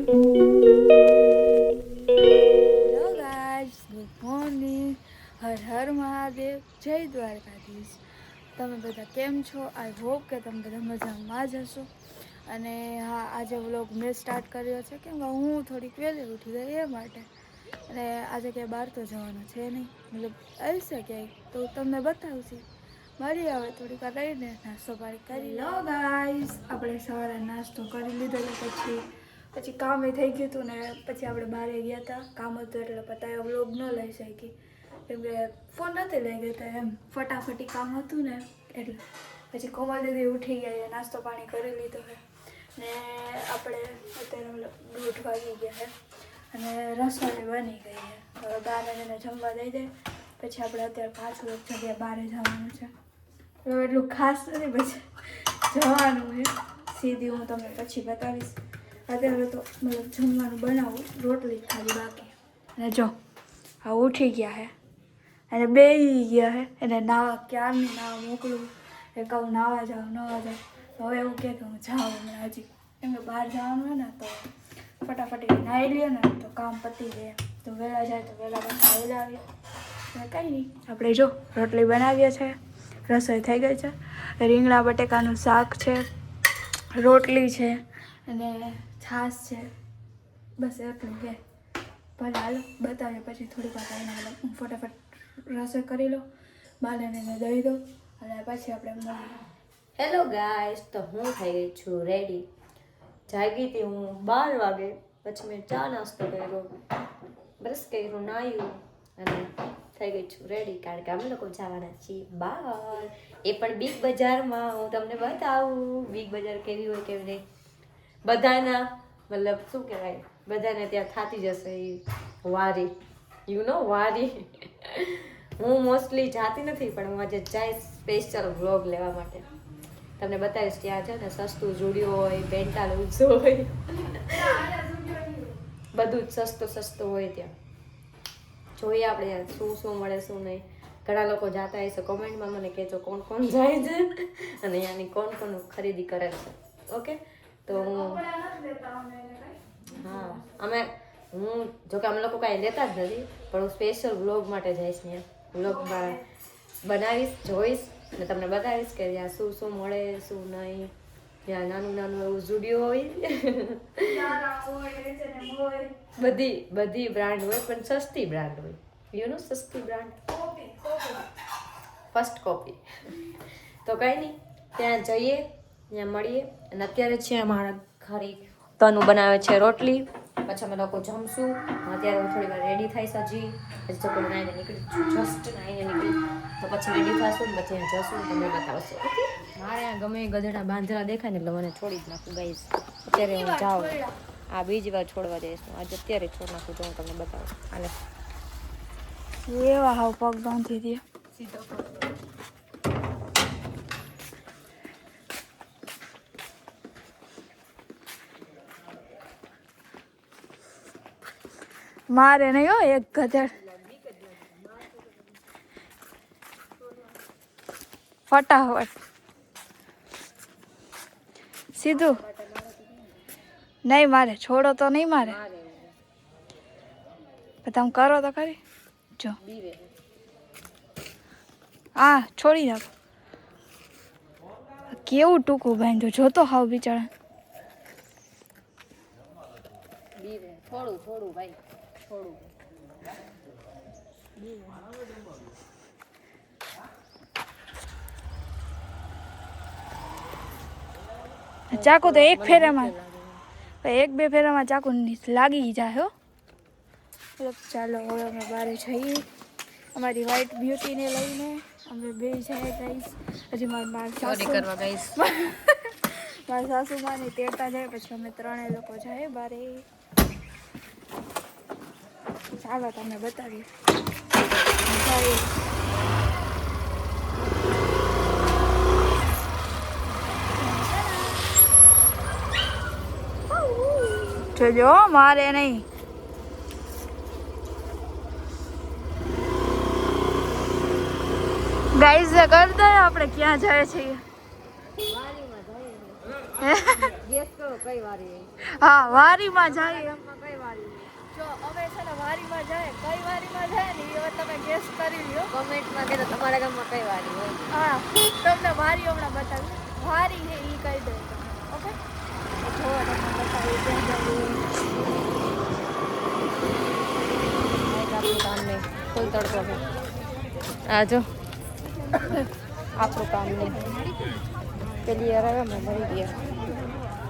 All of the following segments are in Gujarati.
Hello guys good morning Har Har Mahadev, જય દ્વારકાધીશ. તમે બધા કેમ છો? આઈ હોપ કે તમે બધા મજામાં જ હશો. અને હા, આજે વ્લોગ મેં સ્ટાર્ટ કર્યો છે કેમ કે હું થોડીક વહેલી ઉઠી ગઈ એ માટે. અને આજે ક્યાંય બહાર તો જવાનું છે નહીં. મતલબ આવશે ક્યાંય. તો તમને બતાવશે. મળી આવે થોડીક વાર રહીને નાસ્તો પાણી કરી લો ગાઈસ આપણે સવારે નાસ્તો કરી લીધો પછી પછી કામ એ થઈ ગયું હતું ને પછી આપણે બહાર ગયા હતા કામ હતું એટલે પતાયો વ્લોગ ન લઈ શકી. કેમ કે ફોન નથી લઈ ગયા એમ. ફટાફટી કામ હતું ને એટલે. પછી કોમલ દીદી ઉઠી ગયા નાસ્તો પાણી કરી લીધો છે. ને આપણે અત્યારે દૂધ વાગી ગયા છે. અને રસોઈ બની ગઈ છે. હવે બાર એને જમવા દઈ દે. પછી આપણે અત્યારે પાછું એક જગ્યાએ બહાર જવાનું છે. એટલું ખાસ નથી, પછી જવાનું છે. સીધી હું તમને પછી બતાવીશ. અત્યારે તો મતલબ જમવાનું બનાવું, રોટલી ખાલી બાકી. અને જો, આ ઉઠી ગયા હે. અને બે ગયા હે. એને નાવા ક્યારની નાવા મોકલું? એ કહું, નાવા જાઉં નાવા જાઉં. હવે એવું કહે કે હું જાઉં હમણાં હજી. કેમ કે બહાર જવાનું હોય ને, તો ફટાફટ નાહી લઈએ ને, તો કામ પતી જાય તો વહેલા જાય, તો વહેલા પાછા વહેલા આવીએ કંઈ નહીં. આપણે જો, રોટલી બનાવીએ છે રસોઈ થઈ ગઈ છે. રીંગણા, બટેકાનું શાક છે. રોટલી છે. અને છાશ છે. બસ એટલું કે. ભલે હાલો બતાવ્યો પછી થોડીક વાર આવીને હાલો, હું ફટાફટ રસોઈ કરી લઉં બાલાને દઈ દઉં, અને પછી આપણે હેલો ગાઈસ તો હું થઈ ગઈ છું રેડી જાગી હતી હું બાર વાગે, પછી મેં ચા નાસ્તો કર્યો બ્રશ કર્યું નાયું અને થઈ ગઈ છું રેડી કારણ કે અમે લોકો જવાના છીએ બહાર એ પણ બિગ બજારમાં, હું તમને બતાવું બિગ બજાર કેવી હોય, કેવી નહીં. બધાના, મતલબ શું કહેવાય, બધાને ત્યાં થાતી જશે એ વારી. યુ નો વારી. હું મોસ્ટલી જાતી નથી, પણ હું આજે જઈશ સ્પેશિયલ વ્લોગ લેવા માટે. તમને બતાવીશ ત્યાં છે ને સસ્તું જુડિયો હોય પેન્ટાલુઝ હોય. બધું જ સસ્તું સસ્તું હોય ત્યાં. જોઈએ આપણે શું શું મળે, શું નહીં. ઘણા લોકો જાતા હશે કોમેન્ટમાં મને કહેજો કોણ કોણ જાય છે. અને અહીંયાની કોણ કોણ ખરીદી કરે છે. ઓકે તો હું હા અમે હું જોકે અમે લોકો કાંઈ લેતા જ નથી પણ હું સ્પેશિયલ વ્લોગ માટે જઈશ ને. વ્લોગમાં બનાવીશ જોઈશ અને તમને બતાવીશ કે ત્યાં શું શું મળે શું નહીં. ત્યાં નાનું નાનું એવું જુડિયો હોય. બધી બધી બ્રાન્ડ હોય પણ સસ્તી બ્રાન્ડ હોય. યુ નો સસ્તી બ્રાન્ડ ફર્સ્ટ કોપી તો કંઈ નહીં ત્યાં જઈએ. ત્યાં મળીએ. અને અત્યારે છે અમારા ઘરે તનુ બનાવે છે રોટલી. પછી અમે લોકો જમશું. અત્યારે હું થોડી વાર રેડી થઈશ હજી. પછી તો નાઈને નીકળી જસ્ટ નાઈને નીકળી તો પછી રેડી થશું ને પછી જશું. તમને બતાવશો. મારે આ ગમે ગધેડા બાંધેલા દેખાય ને એટલે મને છોડી જ નાખું ગાઈશ અત્યારે હું જાઉં. આ બીજી વાર છોડવા જઈશું આજે અત્યારે છોડ નાખું તો હું તમને બતાવું. હાલે એવા હાવ પગ બાંધી દે સીધો મારે નહીં હો, એક ગધેડ. ફટાફટ. સીધું. નહીં મારે, છોડો તો નહીં મારે. તમે કરો તો ખરી. જો. હા, છોડી નાખો. કેવું ટૂંકું બાંધ્યું જોતો હાવ બિચારા. થોડું થોડું ભાઈ. થોડું ચાકુ તો એક ફેરામાં એક બે ફેરામાં ચાકુ ની- લાગી જાય હો મતલબ ચાલો હવે અમે બહાર જઈએ અમારી વ્હાઈટ બ્યુટીને લઈને અમે બે જાય ગાઈસ હજી મારા મારા ચોરી સાસુ કરવા ગઈશ મારા સાસુમાને તેડતા જાય પછી અમે ત્રણેય લોકો જાય બારે। ચાલો તમને બતાવીએ. જોજો મારે નહીં. ગાઈઝ કરતા આપણે ક્યાં જાય છીએ કઈ વારી? હા વારીમાં વારી? જો અમે છે ને વારીમાં જાય કઈ વારીમાં જાય ને એ હવે તમે ગેસ કરી લ્યો. કમેન્ટમાં કે તમારા ગામમાં કઈ વારી હોય? હા તમને વારી હમણાં બતાવી વારી છે એ કહી દો ઓકે? જો તમને બતાવી ક્યાં આપણું કામ નહીં ફૂલ તડકો છે આ જો આપણું કામ નહીં પેલી યાર મેં મળી ગયા.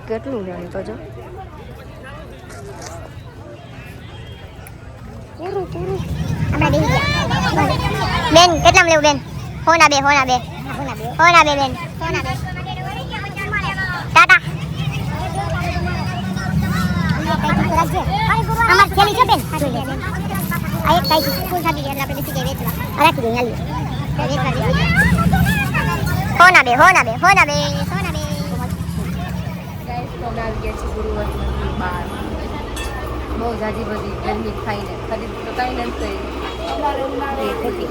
કેટલું જાણી તો જો પૂરું પૂરું આપણે બેસી ગયા બેન, કેટલા લેવું, બેન? હોના બે હોના બે હોના બે બેન. ટાટા. બેન? આ એક કાઈ ફૂલ થાકી એટલે આપણે રાખી દઈએ હાલી હોના બે હોના બે હોના બે હોના બે ગાઈસ બહુ જાજી બધી ગરમી ખાઈને ખરીદી તો કાંઈ નથી કરી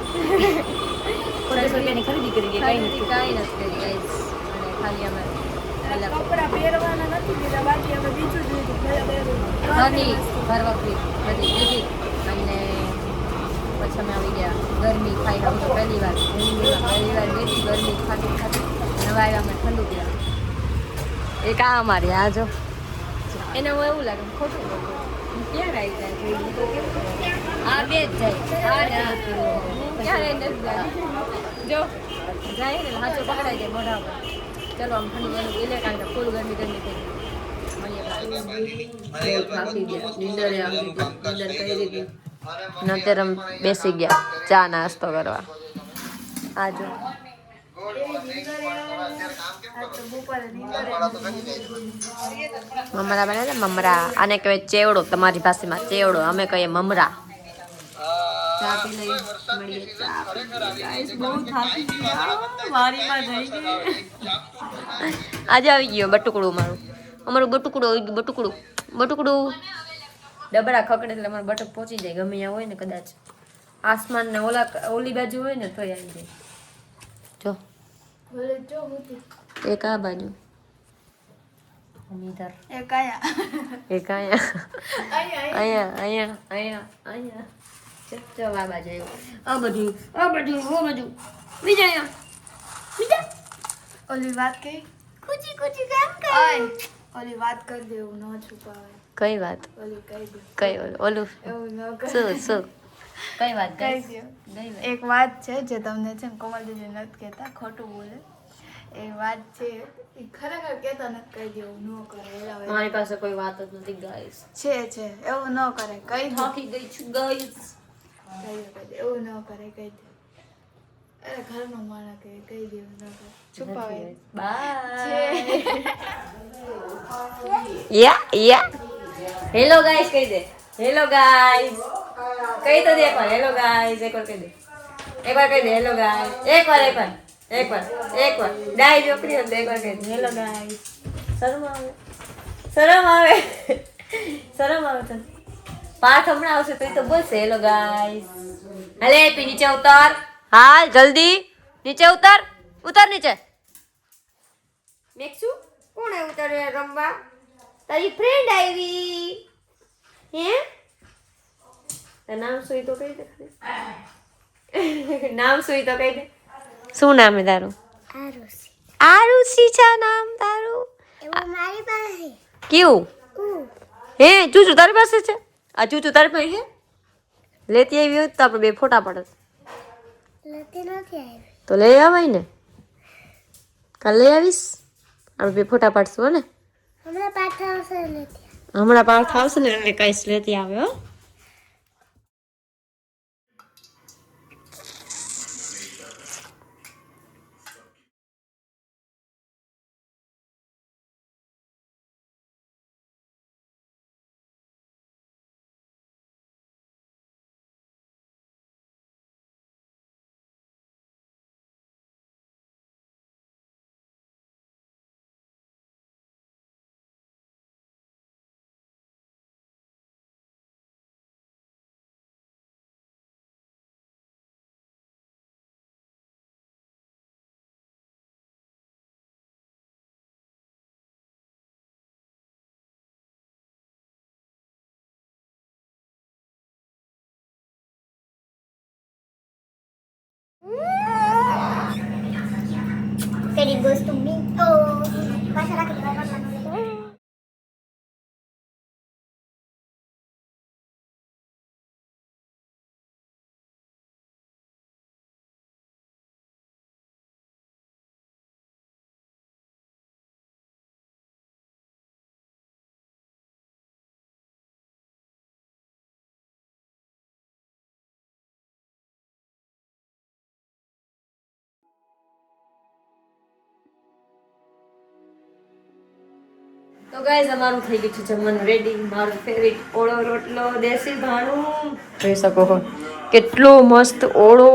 ખોટી રૂપિયાની ખરીદી કરી કાંઈ નથી. કાંઈ નથી કરી અને ખાલી અમે કપડાં પહેરવાના નથી લીધા બાકી અમે બીજું જ લીધું ભલે ઘર વખરી બધી લીધી. અને પછી અમે આવી ગયા. ગરમી ખાઈ આવું તો પહેલી વાર પહેલી વાર લીધી ગરમી ખાતી ખાતી નવા આવ્યા અમે ઠંડુ પીવા એક આ અમારી આ જો. એને હું એવું લાગે ખોટું આ બે જ જાય. ક્યારે જો જાય ને હાચો પકડાઈ જાય મોઢા પર. ચલો આમ ઠંડુ ગરમ પી કારણ કે ફૂલ ગરમી ગરમી થઈ અત્યારે બેસી ગયા. ચા નાસ્તો કરવા. આ મમરા બને ને, મમરા. આને કહેવાય ચેવડો, તમારી ભાષામાં ચેવડો. અમે કહીએ મમરા. આજે આવી ગયો બટુકડું મારું અમારું બટુકડું બટુકડું. બટુકડું. ડબરા ખકડે એટલે અમારું બટક પહોંચી જાય. ગમે હોય ને કદાચ. આસમાન ને ઓલા ઓલી બાજુ હોય ને તો આવી જાય. જો. એક આ બાજુ ઇધર એ કયા એક અહીંયા અહીંયા અહીંયા અહીંયા અહીંયા અહીંયા ચપ ચપ આ બાજુ આવ્યું. આ બધું આ બધું આ બધું બીજા અહીંયા બીજા ઓલી વાત કઈ કુચી કુચી કામ આય ઓલી વાત કરી દે એવું ન છુપાવે કઈ વાત ઓલી કહી દે કઈ ઓલું ઓલું એવું ન કરે શું શું કઈ વાત કઈ એક વાત છે જે તમને છે કોમલ દીદી નથી કહેતા ખોટું બોલે. એ વાત છે એ ખરેખર કહેતા નથી કહી દે ન કરે મારી પાસે કોઈ વાત જ નથી ગાઈસ. છે છે એવું ન કરે કઈ દે ગઈ છું ગાઈસ. કહી દે, કહી દે એવું ન કરે કહી દે અરે ઘરનો માણસ કહે કહી દે ન કરે. છુપાવે. બાય. યા યા. હેલો ગાઈસ કહી દે. Hello guys. કહી તો દે એકવાર હેલો ગાઈસ એકવાર કહી દે. એકવાર કહી દે. હેલો ગાઈસ એકવાર એકવાર એકવાર એકવાર ડાય ચોકડી હોય એક વાર કહી દે. હેલો ગાઈઝ શરમ આવે. શરમ આવે. શરમ આવે પાઠ હમણાં આવશે તો એ તો બોલશે. હેલો ગાઈઝ હાલે પી નીચે ઉતર. હાલ જલ્દી. નીચે ઉતર. ઉતર નીચે. મેક્સુ કોણે આવ્યું રમવા? તારી ફ્રેન્ડ આવી. નામ સુઈ તો કહી દે નામ સુઈ તો કહી દે. શું નામ છે તારું? આરુસી આરુષી છે નામ તારું? એવું મારી પાસે? કેવું? હે ચૂચુ તારી પાસે છે? આ ચૂચુ તારી પાસે છે? લેતી આવી હોત તો આપણે બે ફોટા પડત. લેતી નથી આવી. તો લઈ આવાય ને. કાલ લઈ આવીશ. આપણે બે ફોટા પાડશું હો ને. હમણાં પાછા આવશે હમણાં પાછા આવશે ને એટલે કઈશ લેતી આવે હો. Aquele gosto mito. Vai chorar que ele vai passar. તો ગાઈઝ અમારું થઈ ગયું છે જમવાનું રેડી મારો ફેવરિટ ઓળો રોટલો દેશી ભાણું. જોઈ શકો છો કેટલો મસ્ત ઓળો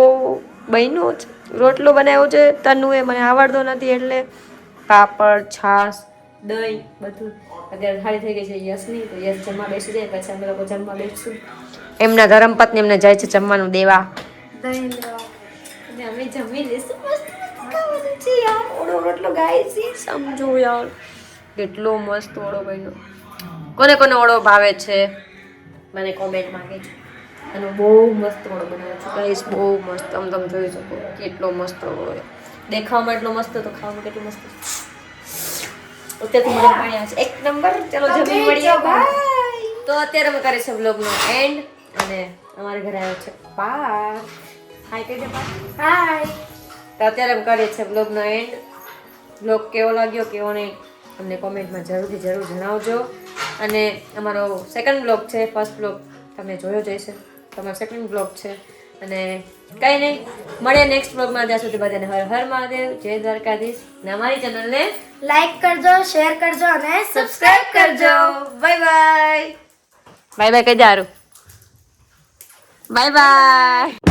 બન્યો છે. રોટલો બનાવ્યો છે તનુએ મને આવડતો નથી એટલે પાપડ છાશ દહીં બધું. અત્યારે થાળી થઈ ગઈ છે યશની તો યશ જમવા બેસી જાય પછી અમે લોકો જમવા બેસીશું. એમના ધર્મપત્ની એમને જાય છે જમવાનું દેવા. દહીં લેવા. અમે જમી લઈશું. મસ્ત મસ્ત ખાવાનું છે યાર ઓળો રોટલો. ગાય છે સમજો યાર. કેટલો મસ્ત ઓળો બન્યો. કોને કોને ઓળો ભાવે છે? મને કોમેન્ટમાં કહેજો. અને બહુ મસ્ત ઓળો બનાવ્યો છે. ગાઈસ બહુ મસ્ત. આમ તમે જોઈ શકો કેટલો મસ્ત ઓળો છે દેખાવામાં એટલો મસ્ત તો ખાવામાં કેટલું મસ્ત અત્યારથી મને પાણી આવે છે. એક નંબર. ચલો જમી મળીએ. તો અત્યારે અમે છીએ બ્લોગનો એન્ડ અને અમારે ઘરે આવ્યો છે પાર હાય કહેજો હાય તો અત્યારે અમે કરીએ છીએ બ્લોગનો એન્ડ બ્લોગ કેવો લાગ્યો કેવો નહીં? અમને કોમેન્ટમાં જરૂરથી જરૂર જણાવજો. અને અમારો સેકન્ડ બ્લોગ છે ફર્સ્ટ બ્લોગ તમે જોયો જ હશે. તમારો સેકન્ડ બ્લોગ છે. અને કંઈ નહીં મળીએ નેક્સ્ટ બ્લોગમાં ત્યાં સુધી બધાને હર હર મહાદેવ. જય દ્વારકાધીશ. ને અમારી ચેનલને લાઈક કરજો શેર કરજો અને સબસ્ક્રાઈબ કરજો. બાય બાય બાય બાય કહી દારું બાય બાય